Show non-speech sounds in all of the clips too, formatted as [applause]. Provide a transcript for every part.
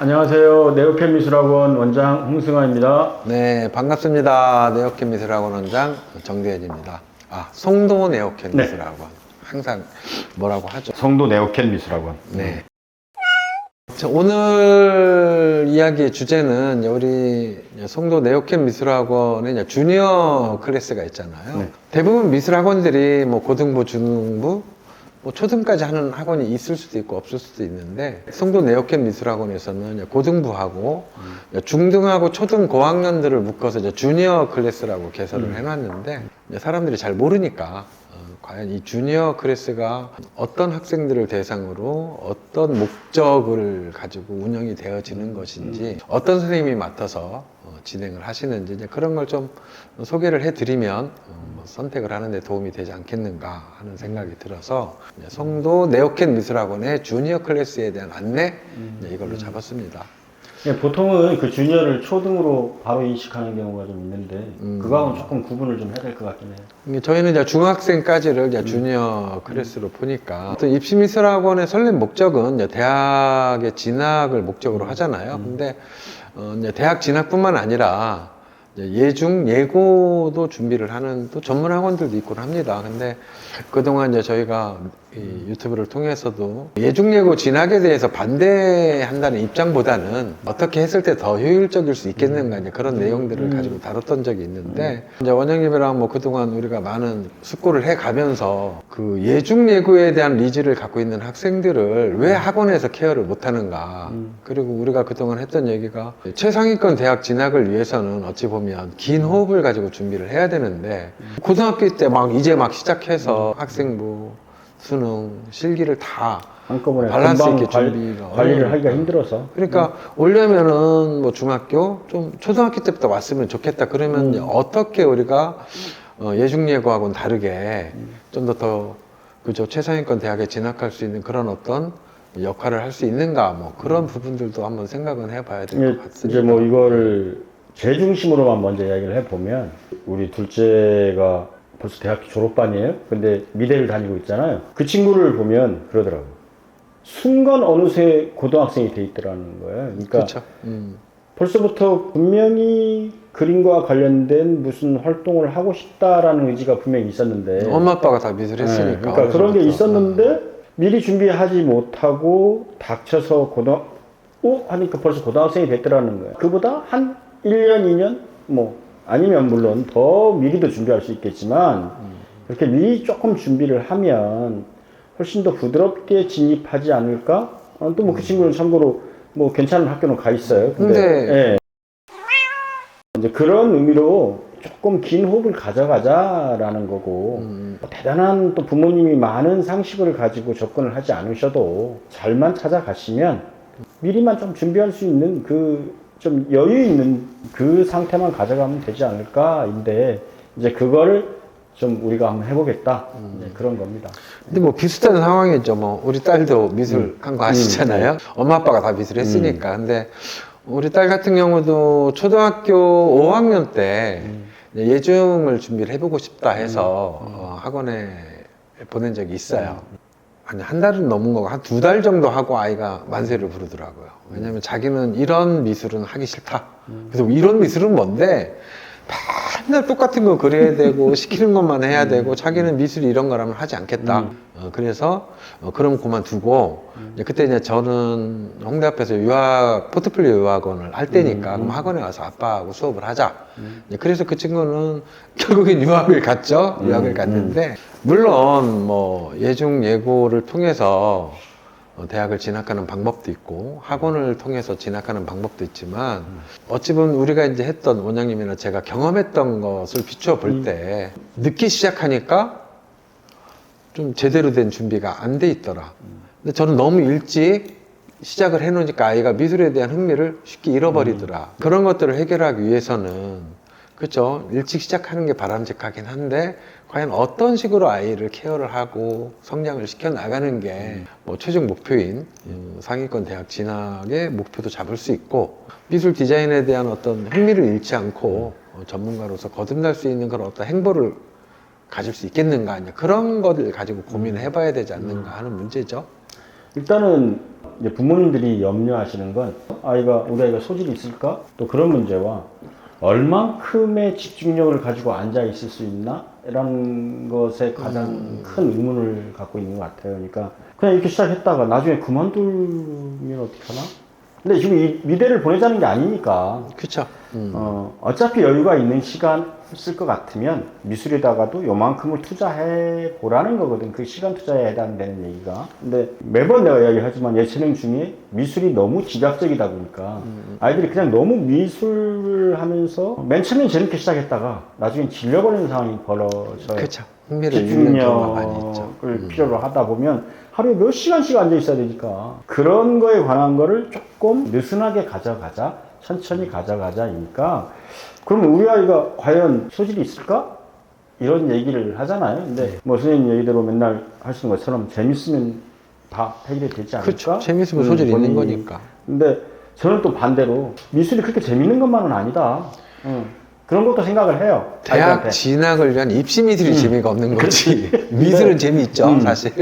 안녕하세요. 네오캠 미술학원 원장 홍승환입니다. 네, 반갑습니다. 네오켓 미술학원 원장 정대현입니다. 아, 송도 네오켓 네. 미술학원. 항상 뭐라고 하죠? 성도 네오캠 미술학원. 네. 자, 오늘 이야기의 주제는 우리 송도 네오켓 미술학원의 이제 주니어 클래스가 있잖아요. 네. 대부분 미술학원들이 뭐 고등부, 중부, 뭐 초등까지 하는 학원이 있을 수도 있고 없을 수도 있는데 송도 네오켓 미술학원에서는 고등부하고 중등하고 초등 고학년들을 묶어서 이제 주니어 클래스라고 개설을 음. 해놨는데 사람들이 잘 모르니까 어, 과연 이 주니어 클래스가 어떤 학생들을 대상으로 어떤 목적을 가지고 운영이 되어지는 것인지 어떤 선생님이 맡아서 어, 진행을 하시는지 이제 그런 걸 좀 소개를 해드리면 어, 뭐 선택을 하는데 도움이 되지 않겠는가 하는 생각이 들어서 성도 네오켓 미술학원의 주니어 클래스에 대한 안내 이제 이걸로 잡았습니다. 예, 보통은 그 주니어를 초등으로 바로 인식하는 경우가 좀 있는데 음. 그거하고는 조금 구분을 좀 해야 될 것 같긴 해요. 저희는 이제 중학생까지를 이제 주니어 클래스로 보니까 또 입시미술학원의 설립 목적은 대학의 진학을 목적으로 하잖아요. 근데 어 이제 대학 진학뿐만 아니라 예중 예고도 준비를 하는 또 전문 학원들도 있곤 합니다. 근데 그동안 이제 저희가 이 유튜브를 통해서도 예중 예고 진학에 대해서 반대한다는 입장보다는 어떻게 했을 때 더 효율적일 수 있겠는가 이제 그런 내용들을 가지고 다뤘던 적이 있는데 이제 원장님이랑 뭐 그동안 우리가 많은 숙고를 해 가면서 그 예중 예고에 대한 니즈를 갖고 있는 학생들을 왜 학원에서 케어를 못 하는가. 그리고 우리가 그동안 했던 얘기가 최상위권 대학 진학을 위해서는 어찌 보면 긴 호흡을 가지고 준비를 해야 되는데 고등학교 때 막 이제 막 시작해서 학생부 수능 실기를 다 한꺼번에 밸런스 있게 관- 준비가 관리를. 하기가 힘들어서. 그러니까 오려면은 뭐 중학교 좀 초등학교 때부터 왔으면 좋겠다 그러면 음. 어떻게 우리가 어, 예중예고하고는 다르게 음. 좀더 더 그죠 최상위권 대학에 진학할 수 있는 그런 어떤 역할을 할 수 있는가 뭐 그런 부분들도 한번 생각은 해봐야 될 음. 이제, 것 같습니다. 이제 뭐 이거를 제 중심으로만 먼저 이야기를 해보면 우리 둘째가 벌써 대학교 졸업반이에요. 근데 미대를 다니고 있잖아요. 그 친구를 보면 그러더라고요. 순간 어느새 고등학생이 돼 있더라는 거예요. 그러니까. 음. 벌써부터 분명히 그림과 관련된 무슨 활동을 하고 싶다라는 의지가 분명히 있었는데 엄마 아빠가 다 미술했으니까. 네, 그러니까 그런 게. 있었는데 미리 준비하지 못하고 닥쳐서 고등 어 하니까 벌써 고등학생이 됐더라는 거예요. 그보다 한 1년, 2년 뭐 아니면 물론 더 미리도 준비할 수 있겠지만 그렇게 미리 조금 준비를 하면 훨씬 더 부드럽게 진입하지 않을까? 또뭐 그 친구는 참고로 뭐 괜찮은 학교는 가 있어요. 근데, 근데- 예. 이제 그런 의미로 조금 긴 호흡을 가져가자라는 거고 음. 뭐 대단한 또 부모님이 많은 상식을 가지고 접근을 하지 않으셔도 잘만 찾아가시면 미리만 좀 준비할 수 있는 그 좀 여유 있는 그 상태만 가져가면 되지 않을까인데 이제 그거를 좀 우리가 한번 해보겠다 이제 그런 겁니다. 근데 뭐 비슷한 상황이죠. 뭐 우리 딸도 미술 한거 아시잖아요. 엄마 아빠가 다 미술 했으니까. 근데 우리 딸 같은 경우도 초등학교 5학년 때 이제 예중을 준비를 해보고 싶다 해서 어, 학원에 보낸 적이 있어요. 아니 한 달은 넘은 거고 한 두 달 정도 하고 아이가 만세를 부르더라고요. 왜냐면 자기는 이런 미술은 하기 싫다. 그래서 이런 미술은 뭔데 맨날 똑같은 거 그려야 되고 [laughs] 시키는 것만 해야 되고 자기는 미술이 이런 거라면 하지 않겠다. 어, 그래서 어, 그럼 그만두고 이제 그때 이제 저는 홍대 앞에서 유학 포트폴리오 유학원을 할 때니까 그럼 학원에 와서 아빠하고 수업을 하자. 이제 그래서 그 친구는 [laughs] 결국엔 유학을 갔죠. 유학을 갔는데 물론 뭐 예중 예고를 통해서 어, 대학을 진학하는 방법도 있고 학원을 통해서 진학하는 방법도 있지만 어찌 보면 우리가 이제 했던 원장님이나 제가 경험했던 것을 비추어 볼 때 늦게 시작하니까 좀 제대로 된 준비가 안 돼 있더라. 근데 저는 너무 일찍 시작을 해놓으니까 아이가 미술에 대한 흥미를 쉽게 잃어버리더라. 그런 것들을 해결하기 위해서는 그렇죠. 일찍 시작하는 게 바람직하긴 한데 과연 어떤 식으로 아이를 케어를 하고 성장을 시켜 나가는 게 뭐 최종 목표인 음, 상위권 대학 진학의 목표도 잡을 수 있고 미술 디자인에 대한 어떤 흥미를 잃지 않고 어, 전문가로서 거듭날 수 있는 그런 어떤 행보를 가질 수 있겠는가 이제 그런 것을 가지고 고민을 해봐야 되지 않는가 하는 문제죠. 일단은 이제 부모님들이 염려하시는 건 아이가 우리 아이가 소질이 있을까? 또 그런 문제와 얼만큼의 집중력을 가지고 앉아 있을 수 있나? 라는 것에 가장 큰 의문을 갖고 있는 것 같아요. 그러니까 그냥 이렇게 시작했다가 나중에 그만두면 어떡하나? 근데 지금 이 미대를 보내자는 게 아니니까. 음. 어, 어차피 여유가 있는 시간 쓸 것 같으면 미술에다가도 요만큼을 투자해 보라는 거거든. 그 시간 투자에 해당되는 얘기가. 근데 매번 내가 이야기하지만 예체능 중에 미술이 너무 지각적이다 보니까 아이들이 그냥 너무 미술을 하면서 맨 처음엔 재밌게 시작했다가 나중엔 질려버리는 상황이 벌어져요. 그쵸. 흥미를 잃는 경우가 많이 있죠. 집중력을 필요로 하다 보면 하루에 몇 시간씩 앉아 있어야 되니까 그런 거에 관한 거를 조금 느슨하게 가져가자 천천히 가져가자이니까 그러면 우리 아이가 과연 소질이 있을까? 이런 얘기를 하잖아요. 근데 뭐 선생님 얘기대로 맨날 하시는 것처럼 재밌으면 다 해결이 되지 않을까? 그쵸. 재밌으면 음, 소질이 있는 본인이. 거니까. 근데 저는 또 반대로 미술이 그렇게 재밌는 것만은 아니다. 응. 그런 것도 생각을 해요. 대학 아이들한테. 진학을 위한 입시 미술이 재미가 없는 거지. 미술은 재미있죠, 음. 사실.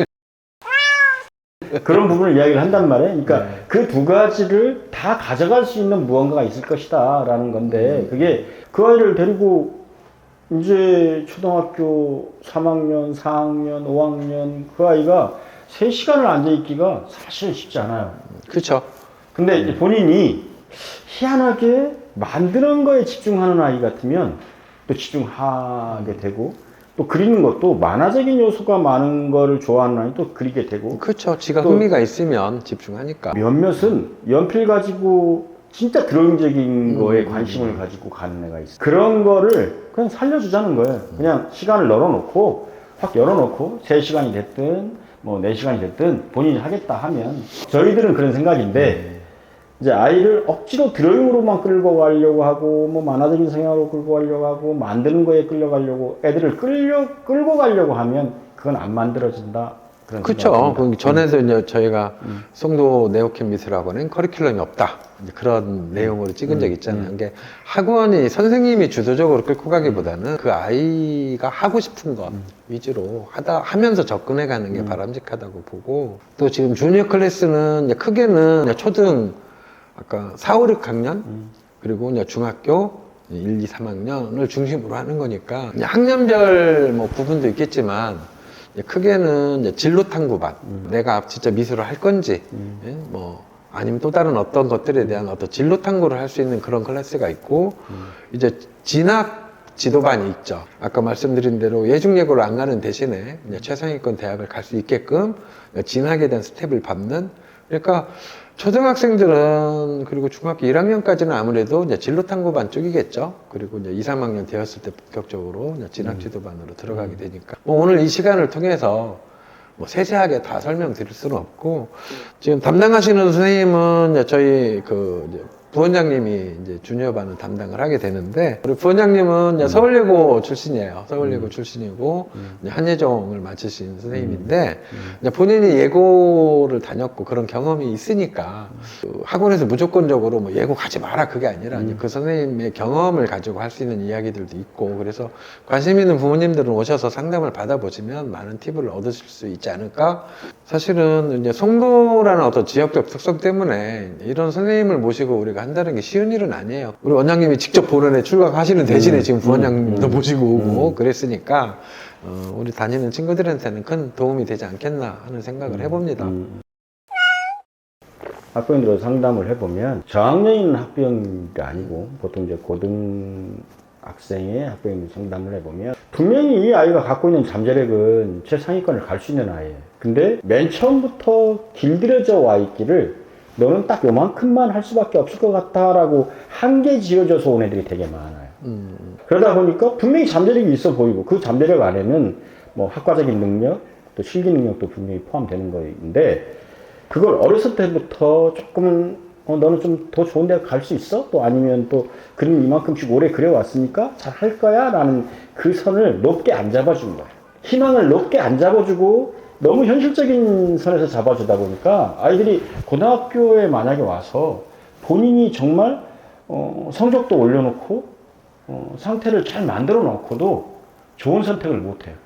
그런 부분을 이야기를 한단 말이에요. 그러니까 네. 그두 가지를 다 가져갈 수 있는 무언가가 있을 것이다 라는 음. 건데 그게 그 아이를 데리고 이제 초등학교 3학년, 4학년, 5학년 그 아이가 3시간을 앉아있기가 사실 쉽지 않아요. 그쵸. 근데 음. 이제 본인이 희한하게 만드는 거에 집중하는 아이 같으면 또 집중하게 되고 또 그리는 것도 만화적인 요소가 많은 거를 좋아하는 아이 또 그리게 되고 그쵸. 지가 또- 흥미가 있으면 집중하니까. 몇몇은 연필 가지고 진짜 드로잉적인 음, 거에 관심을 가지고 가는 애가 있어. 그런 거를 그냥 살려주자는 거예요. 그냥 시간을 널어놓고 확 열어놓고 3시간이 됐든 뭐 4시간이 됐든 본인이 하겠다 하면 저희들은 그런 생각인데 이제 아이를 억지로 드로잉으로만 끌고 가려고 하고 뭐 만화적인 성향으로 끌고 가려고 하고 만드는 거에 끌려가려고 애들을 끌려 끌고 가려고 하면 그건 안 만들어진다. 그런 듭니다. 그 전에도 이제 저희가 음. 송도 네오캠 미술학원엔 커리큘럼이 없다. 그런 내용으로 찍은 적 있잖아요. 그게 학원이 선생님이 주도적으로 끌고 가기보다는 그 아이가 하고 싶은 것 위주로 하다 하면서 접근해 가는 게 바람직하다고 보고 또 지금 주니어 클래스는 이제 크게는 초등 아까 4, 5, 6 학년? 그리고 이제 중학교 1, 2, 3학년을 중심으로 하는 거니까 이제 학년별 뭐 부분도 있겠지만 이제 크게는 이제 진로 탐구반. 내가 진짜 미술을 할 건지 예? 뭐 아니면 또 다른 어떤 것들에 대한 어떤 진로 탐구를 할 수 있는 그런 클래스가 있고 이제 진학 지도반이 있죠. 아까 말씀드린 대로 예중예고를 안 가는 대신에 최상위권 대학을 갈 수 있게끔 진학에 대한 스텝을 밟는. 그러니까 초등학생들은 그리고 중학교 1학년까지는 아무래도 이제 진로 탐구반 쪽이겠죠. 그리고 이제 2, 3학년 되었을 때 본격적으로 이제 진학 지도반으로 들어가게 되니까. 뭐 오늘 이 시간을 통해서 뭐 세세하게 다 설명드릴 수는 없고 지금 담당하시는 선생님은 저희 그 부원장님이 이제 주니어 반을 담당을 하게 되는데 우리 부원장님은 이제 서울예고 출신이에요. 서울예고 출신이고 이제 한예종을 마치신 선생님인데 이제 본인이 예고를 다녔고 그런 경험이 있으니까 그 학원에서 무조건적으로 뭐 예고 가지 마라 그게 아니라 이제 그 선생님의 경험을 가지고 할 수 있는 이야기들도 있고 그래서 관심 있는 부모님들은 오셔서 상담을 받아보시면 많은 팁을 얻으실 수 있지 않을까? 사실은 이제 송도라는 어떤 지역적 특성 때문에 이런 선생님을 모시고 우리가 한다는 게 쉬운 일은 아니에요. 우리 원장님이 직접 보런에 출각하시는 대신에 지금 부원장님도 모시고 오고 그랬으니까 어, 우리 다니는 친구들한테는 큰 도움이 되지 않겠나 하는 생각을 해봅니다. 음. 학부형들하고 상담을 해보면 저학년에 있는 학부형이 아니고 보통 이제 고등학생의 학부형 상담을 해보면 분명히 이 아이가 갖고 있는 잠재력은 최상위권을 갈 수 있는 아이예요. 근데 맨 처음부터 길들여져 와 있기를 너는 딱 요만큼만 할 수밖에 없을 것 같다라고 한계 지어져서 온 애들이 되게 많아요. 음, 그러다 보니까 분명히 잠재력이 있어 보이고 그 잠재력 안에는 뭐 학과적인 능력 또 실기 능력도 분명히 포함되는 거인데 그걸 어렸을 때부터 조금은 어, 너는 좀 더 좋은 데 갈 수 있어? 또 아니면 또 그림 이만큼씩 오래 그려왔으니까 잘 할 거야? 라는 그 선을 높게 안 잡아준 거예요. 희망을 높게 안 잡아주고 너무 현실적인 선에서 잡아주다 보니까 아이들이 고등학교에 만약에 와서 본인이 정말 어, 성적도 올려놓고 어, 상태를 잘 만들어 놓고도 좋은 선택을 못 해요.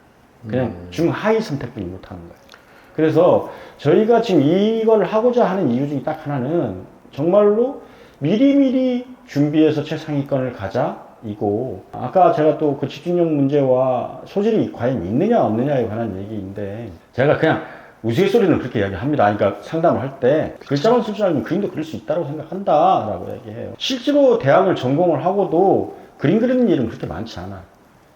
그냥 중하위 선택뿐이 못 하는 거예요. 그래서 저희가 지금 이걸 하고자 하는 이유 중에 딱 하나는 정말로 미리미리 준비해서 최상위권을 가자 이고 아까 제가 또 그 집중력 문제와 소질이 과연 있느냐 없느냐에 관한 얘기인데 제가 그냥 우스갯소리는 그렇게 이야기합니다. 그러니까 상담을 할 때 글자만 쓸 줄 알면 그림도 그릴 수 있다고 생각한다라고 얘기해요. 실제로 대학을 전공을 하고도 그림 그리는 일은 그렇게 많지 않아.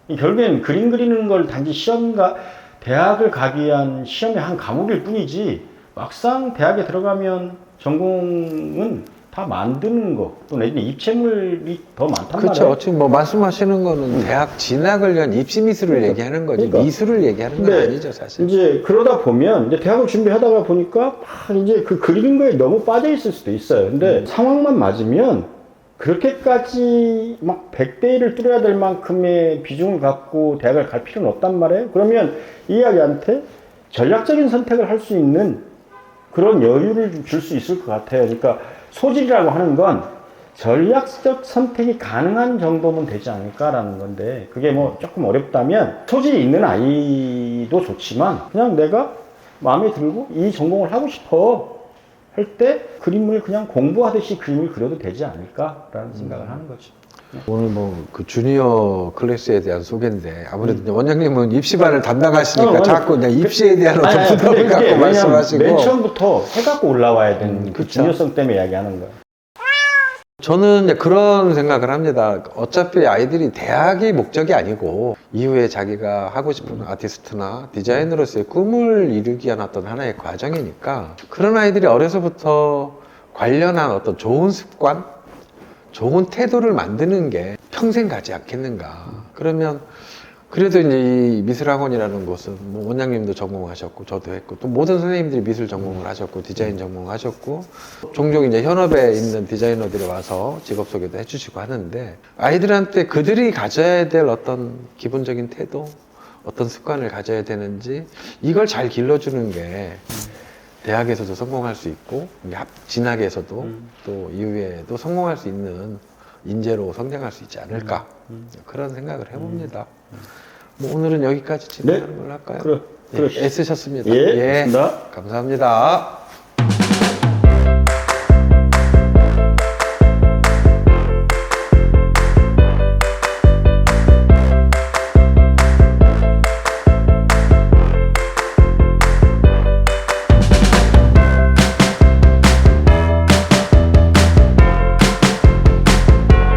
이 결국엔 그림 그리는 걸 단지 시험과 대학을 가기 위한 시험의 한 과목일 뿐이지 막상 대학에 들어가면 전공은 다 만드는 거, 또 내지는 입체물이 더 많단 그렇죠. 말이에요. 어차피 뭐 말씀하시는 거는 대학 진학을 위한 입시 미술을 그러니까. 얘기하는 거지 그러니까. 미술을 얘기하는 건 근데 아니죠 사실. 이제 그러다 보면 이제 대학을 준비하다가 보니까 막 이제 그 그리는 거에 너무 빠져 있을 수도 있어요. 근데 음. 상황만 맞으면 그렇게까지 막 100대 1을 뚫어야 될 만큼의 비중을 갖고 대학을 갈 필요는 없단 말이에요. 그러면 이 아이한테 전략적인 선택을 할 수 있는 그런 여유를 줄 수 있을 것 같아요. 그러니까 소질이라고 하는 건 전략적 선택이 가능한 정도면 되지 않을까라는 건데 그게 뭐 조금 어렵다면 소질이 있는 아이도 좋지만 그냥 내가 마음에 들고 이 전공을 하고 싶어 할 때 그림을 그냥 공부하듯이 그림을 그려도 되지 않을까라는 생각을 하는 거죠. 오늘 뭐 그 주니어 클래스에 대한 소개인데 아무래도 이제 원장님은 입시반을 담당하시니까 어, 아니, 자꾸 그냥 그- 입시에 대한 어떤 아니, 아니, 부담을 그게 갖고 왜냐면 말씀하시고 맨 처음부터 해갖고 올라와야 되는 음, 그 그쵸. 중요성 때문에 이야기하는 거예요. 저는 이제 그런 생각을 합니다. 어차피 아이들이 대학이 목적이 아니고 이후에 자기가 하고 싶은 아티스트나 디자이너로서의 꿈을 이루기 위한 어떤 하나의 과정이니까 그런 아이들이 어려서부터 관련한 어떤 좋은 습관, 좋은 태도를 만드는 게 평생 가지 않겠는가. 그러면 그래도 이제 이 미술학원이라는 곳은 뭐 원장님도 전공하셨고 저도 했고 또 모든 선생님들이 미술 전공을 하셨고 디자인 전공하셨고 종종 이제 현업에 있는 디자이너들이 와서 직업 소개도 해주시고 하는데 아이들한테 그들이 가져야 될 어떤 기본적인 태도 어떤 습관을 가져야 되는지 이걸 잘 길러주는 게 대학에서도 성공할 수 있고 합- 진학에서도 또 이후에도 성공할 수 있는 인재로 성장할 수 있지 않을까 그런 생각을 해봅니다. 뭐 오늘은 여기까지 진행하는 걸로 할까요? 그래, 예. 애쓰셨습니다. 예, 고맙습니다. 감사합니다.